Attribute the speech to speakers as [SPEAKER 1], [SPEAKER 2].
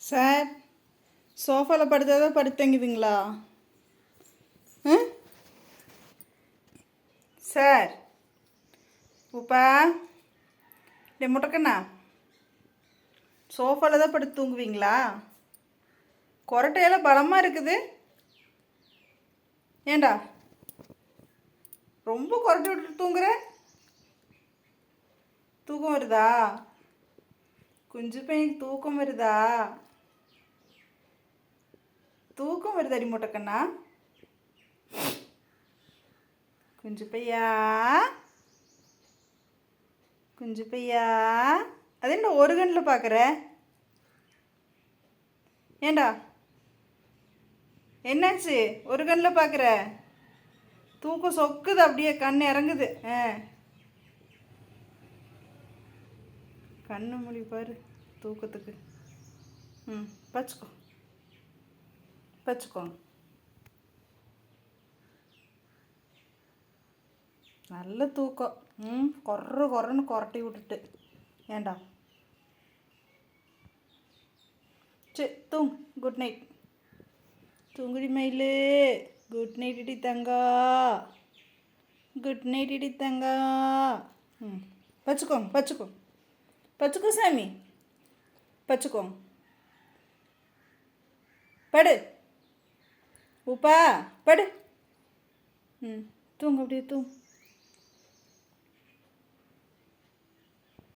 [SPEAKER 1] Sir சோஃபாவில் படுத்தா தான் படுத்தங்குதுங்களா சார் உப்பா டே முட்டக்கண்ணா சோஃபாவில் தான் படுத்து தூங்குவீங்களா? கொரட்டையெல்லாம் பலமாக இருக்குது. ஏண்டா? ரொம்ப கொரட்டை விட்டு தூங்குற? தூக்கம் வருதா? குஞ்சு பையனுக்கு தூக்கம் வருதா? தூக்கம் வருது அடி முட்டைக்கண்ணா குஞ்சு பையா? குஞ்சு பையா? அது என்ன ஒரு கண்ணில் பார்க்குற ஏண்டா? என்னாச்சு? ஒரு கண்ணில் பார்க்குற தூக்கம் சொக்குது அப்படியே கண் இறங்குது. ஆ. கண்ணு மொழி பாரு தூக்கத்துக்கு. ம் பச்சுக்கோ பச்சுக்கோ நல்ல தூக்கம். ம் கொர்ற கொரன்னு கொரட்டி விட்டுட்டு. ஏண்டா? சரி தூங் குட் நைட் தூங்குடி மயிலு. குட் நைட் இடி தங்கா. குட் நைட் இடி தங்கா. ம் வச்சுக்கோங்க வச்சுக்கோங்க பச்சுக்கோ சாமி. பச்சுக்கோ படு. உப்பா படு. ம் தூங்க அப்படியே தூங்கு.